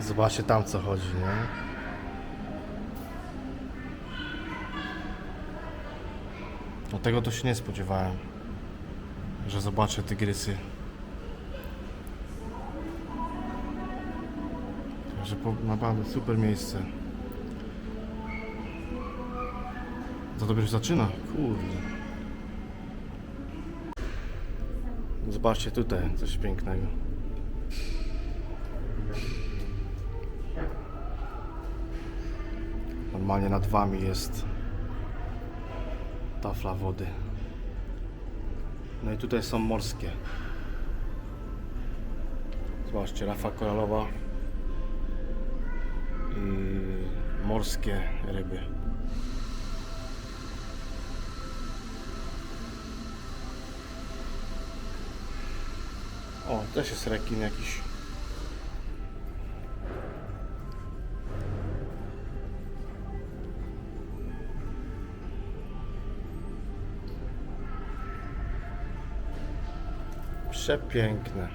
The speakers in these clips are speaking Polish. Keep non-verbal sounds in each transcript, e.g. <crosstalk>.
Zobaczcie tam co chodzi, nie? No tego to się nie spodziewałem, że zobaczę tygrysy. Także naprawdę super miejsce. Dopiero się zaczyna, kurde. Zobaczcie tutaj, coś pięknego. Normalnie nad wami jest tafla wody. No i tutaj są morskie. Zobaczcie, rafa koralowa i morskie ryby. O, też jest rekin jakiś. Przepiękne.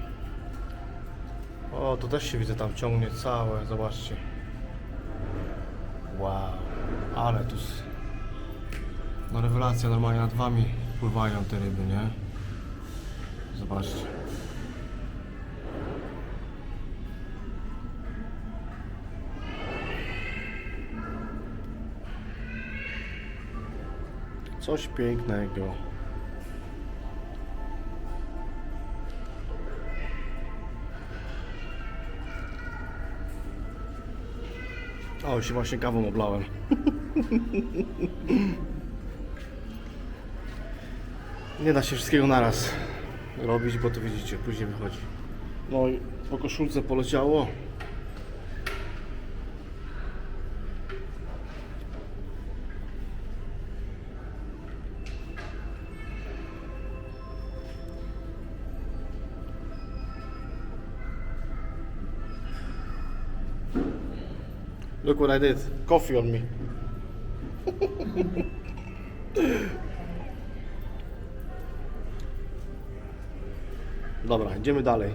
O, to też się widzę tam ciągnie całe, zobaczcie. Wow, ale tu... s- No rewelacja, normalnie nad wami pływają te ryby, nie? Zobaczcie. Coś pięknego. Się właśnie kawą oblałem. Nie da się wszystkiego naraz robić, bo to widzicie, później wychodzi. No i po koszulce poleciało. Look what I did. Coffee on me. Dobra, idziemy dalej.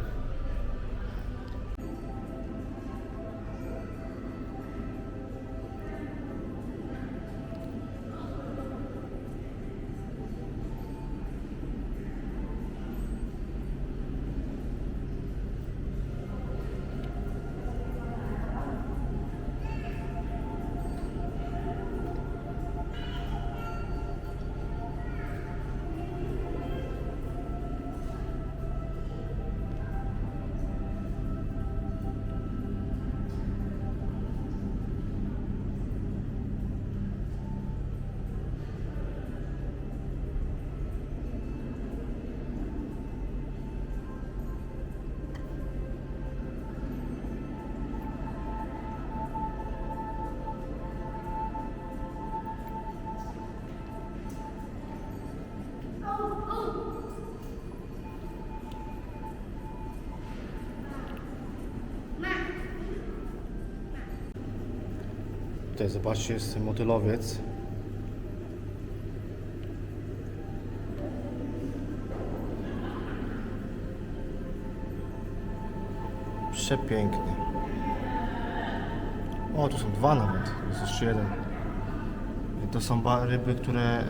Tutaj zobaczcie, jest motylowiec. Przepiękny. O, tu są dwa nawet. Jest jeszcze jeden. To są ryby, które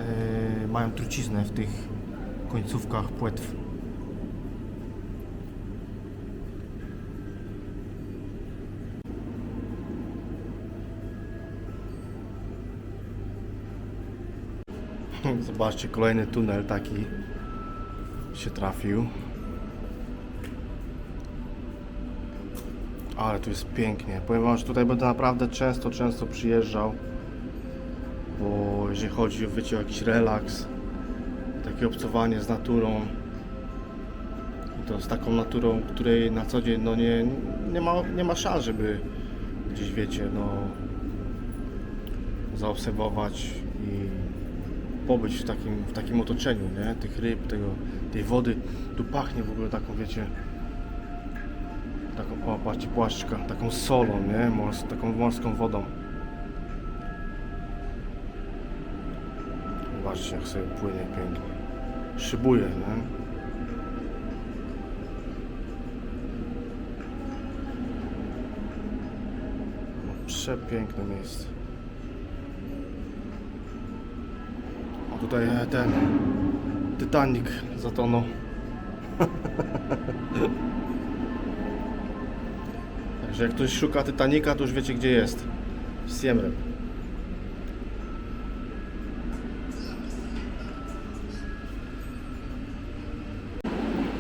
y, mają truciznę w tych końcówkach płetw. Zobaczcie, kolejny tunel taki się trafił. Ale tu jest pięknie. Powiem wam, że tutaj będę naprawdę często, często przyjeżdżał. Bo jeżeli chodzi wiecie, o jakiś relaks, takie obcowanie z naturą, to z taką naturą, której na co dzień no nie, nie, ma, nie ma szans, żeby gdzieś wiecie, no zaobserwować i pobyć w takim, w takim otoczeniu, nie? Tych ryb, tego, tej wody. Tu pachnie w ogóle taką, wiecie, taką, o patrzcie, płaszczka, taką solą, nie? Mors, taką morską wodą. Zobaczcie, jak sobie płynie pięknie. Szybuje, nie? Przepiękne miejsce. Tutaj e, ten Titanic zatonął. <laughs> Także jak ktoś szuka Titanica, to już wiecie gdzie jest. W Siem Reap.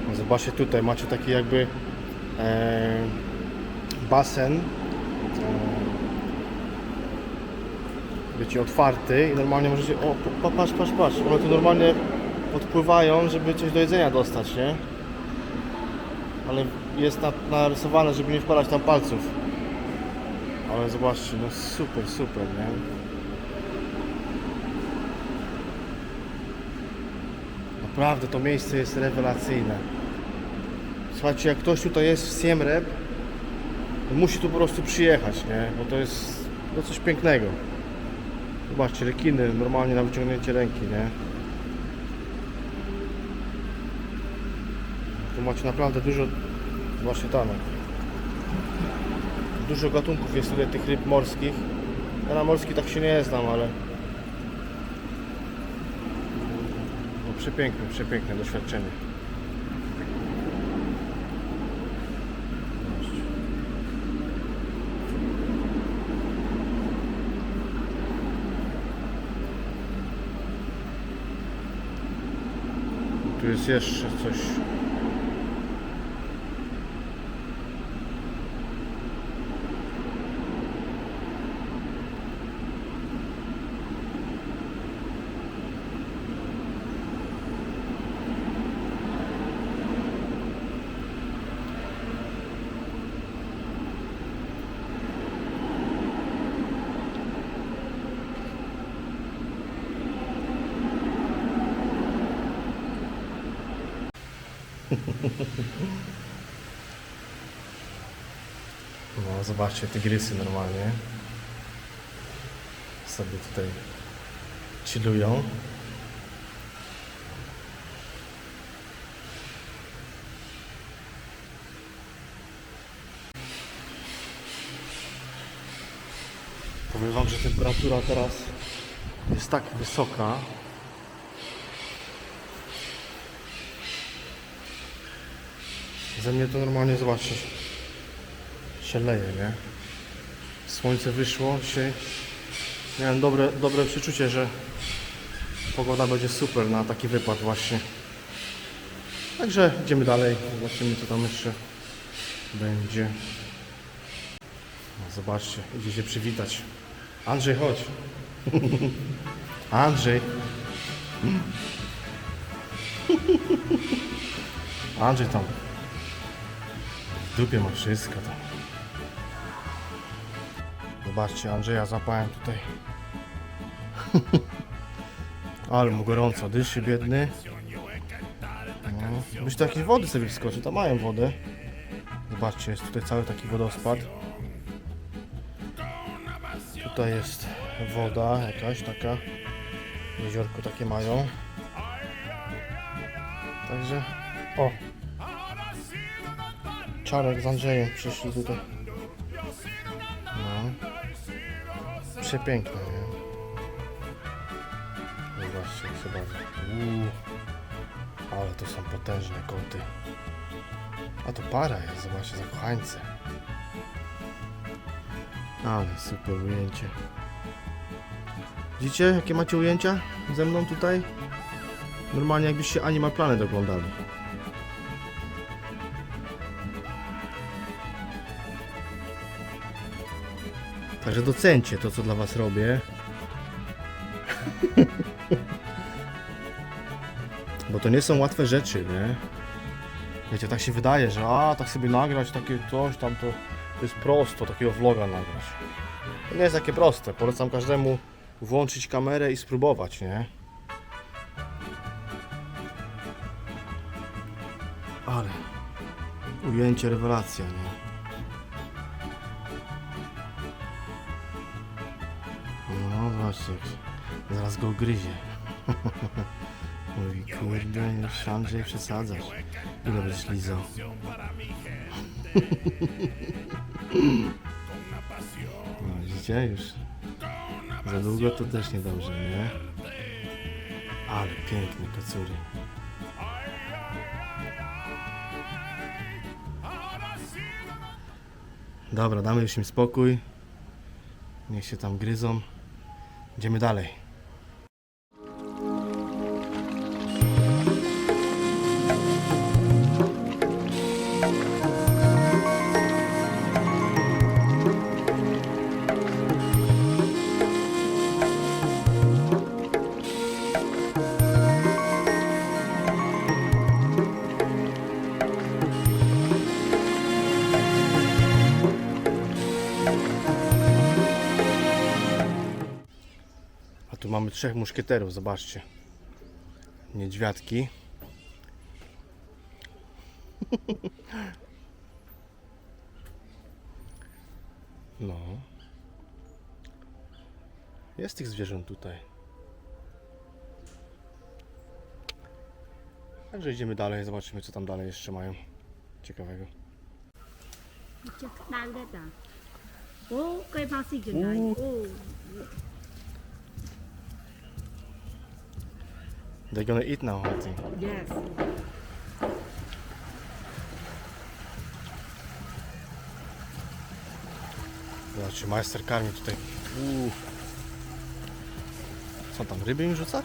No Zobaczcie tutaj, macie taki jakby e, basen. E, wiecie, otwarty i normalnie możecie. O, pa- patrz, patrz, patrz. One tu normalnie podpływają, żeby coś do jedzenia dostać, nie? Ale jest na, narysowane, żeby nie wkładać tam palców. Ale zobaczcie, no super, super, nie? Naprawdę to miejsce jest rewelacyjne. Słuchajcie, jak ktoś tutaj jest w Siem Reap, musi tu po prostu przyjechać, nie? Bo to jest no coś pięknego. Zobaczcie, rekiny normalnie na wyciągnięcie ręki, nie? Tu macie naprawdę dużo, właśnie tam. Dużo gatunków jest tutaj tych ryb morskich. Ja na morski tak się nie znam, ale no, przepiękne, przepiękne doświadczenie. Tu jest jeszcze coś. <laughs> No, zobaczcie, tygrysy normalnie sobie tutaj chillują. Powiem Wam, że temperatura teraz jest tak wysoka, Ze mnie to normalnie, zobaczcie, się leje, nie? Słońce wyszło, dzisiaj miałem dobre, dobre przeczucie, że pogoda będzie super na taki wypad właśnie. Także idziemy dalej, zobaczymy co tam jeszcze będzie. No, zobaczcie, idzie się przywitać. Andrzej, chodź. <laughs> Andrzej. <laughs> Andrzej tam dupie ma wszystko tam. Zobaczcie, Andrzeja zapałem tutaj. <laughs> Ale mu gorąco, dyszy biedny. No. Byś do jakiejś wody sobie wskoczył, tam mają wodę. Zobaczcie, jest tutaj cały taki wodospad. Tutaj jest woda jakaś taka. Jeziorko takie mają. Także, o, Czarek z Andrzejem przyszli tutaj. No. Przepiękne, nie? Zobaczcie, jak się bawię. Uuu. Ale to są potężne koty. A to para jest, zobaczcie, zakochańce. Ale super ujęcie. Widzicie, jakie macie ujęcia ze mną tutaj? Normalnie jakbyście Animal Planet oglądali. Także docencie to, co dla Was robię. <laughs> Bo to nie są łatwe rzeczy, nie? Wiecie, tak się wydaje, że a, tak sobie nagrać takie coś tam, to, to jest prosto, takiego vloga nagrać. To nie jest takie proste. Polecam każdemu włączyć kamerę i spróbować, nie? Ale ujęcie, rewelacja, nie? Się- zaraz go gryzie. <laughs> Mówi, kurde, już Andrzej przesadzasz. Ile będziesz lizał? <laughs> No? Widzicie już? Za długo to też niedobrze, nie? Ale piękne kacury. Dobra, damy już im spokój. Niech się tam gryzą. Idziemy dalej. Mamy trzech muszkieterów, zobaczcie. Niedźwiadki. <laughs> No. Jest tych zwierząt tutaj. Także idziemy dalej, zobaczymy co tam dalej jeszcze mają ciekawego. ចេះ They're gonna eat now, I think. yes Zobaczcie, majster karmi tutaj. Uuu. Co tam, ryby im rzuca?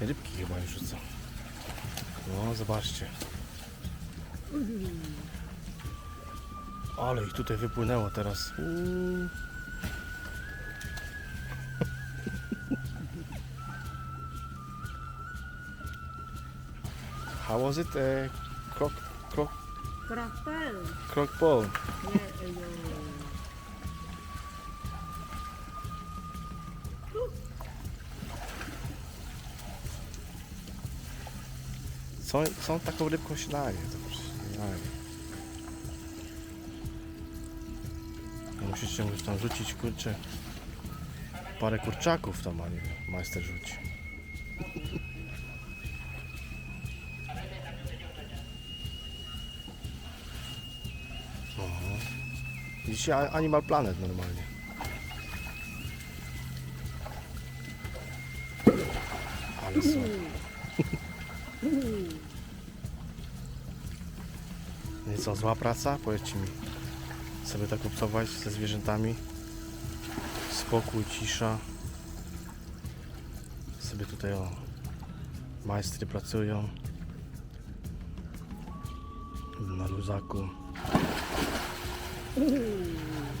Rybki chyba im rzuca. No, zobaczcie. Ale ich tutaj wypłynęło teraz. Uuu. How was it? Uh, croc, croc, croc ball. Nie, y, Są, są taką rybką no, się daje. Zobacz, się daje. Musisz tam rzucić kurczę. Parę kurczaków tam, a nie majster rzuci. A- Animal Planet normalnie. Ale są. <laughs> Nie co, zła praca? Powiedzcie mi. Sobie tak obcować ze zwierzętami. Spokój, cisza. Sobie tutaj o majstry pracują. Na luzaku.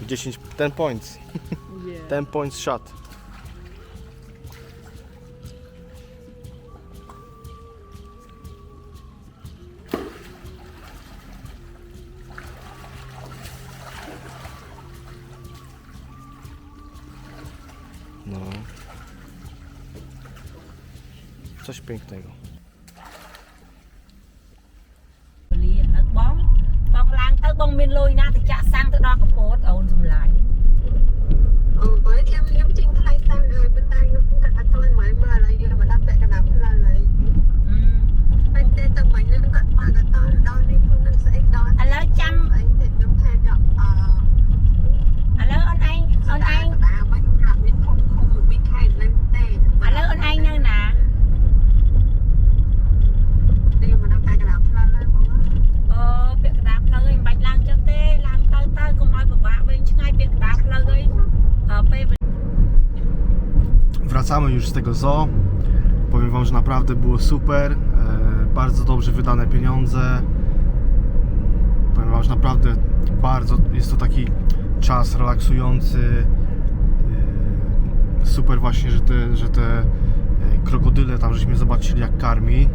10, 10 points. យេ10 points shot. No. Coś pięknego. Z tego zoo. Powiem Wam, że naprawdę było super. E, bardzo dobrze wydane pieniądze. Powiem Wam, że naprawdę bardzo jest to taki czas relaksujący. E, super właśnie, że te, że te e, krokodyle tam żeśmy zobaczyli jak karmi.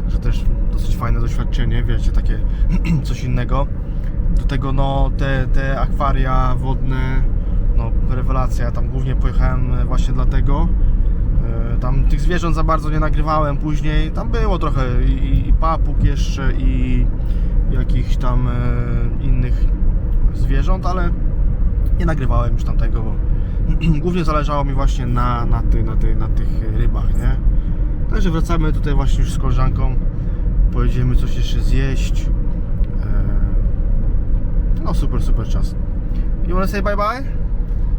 Także też dosyć fajne doświadczenie, wiecie, takie <clears throat> coś innego. Do tego no te, te akwaria wodne, no rewelacja, tam głównie pojechałem właśnie dlatego. Tam tych zwierząt za bardzo nie nagrywałem później. Tam było trochę i, i papug jeszcze i jakichś tam e, innych zwierząt, ale nie nagrywałem już tamtego, bo <clears throat> głównie zależało mi właśnie na, na, ty, na, ty, na tych rybach, nie? Także wracamy tutaj właśnie już z koleżanką. Pojedziemy coś jeszcze zjeść. E, No super, super czas. You wanna say bye bye?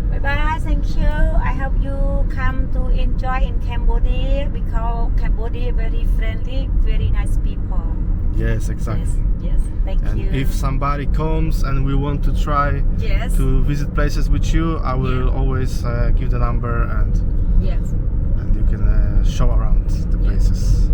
Bye bye, thank you. I hope you come to enjoy in Cambodia because Cambodia very friendly, very nice people. Yes, exactly. Yes, yes. Thank And you. if somebody comes and we want to try yes, to visit places with you, I will Yeah. always uh, give the number and yes. and you can uh, show around the places.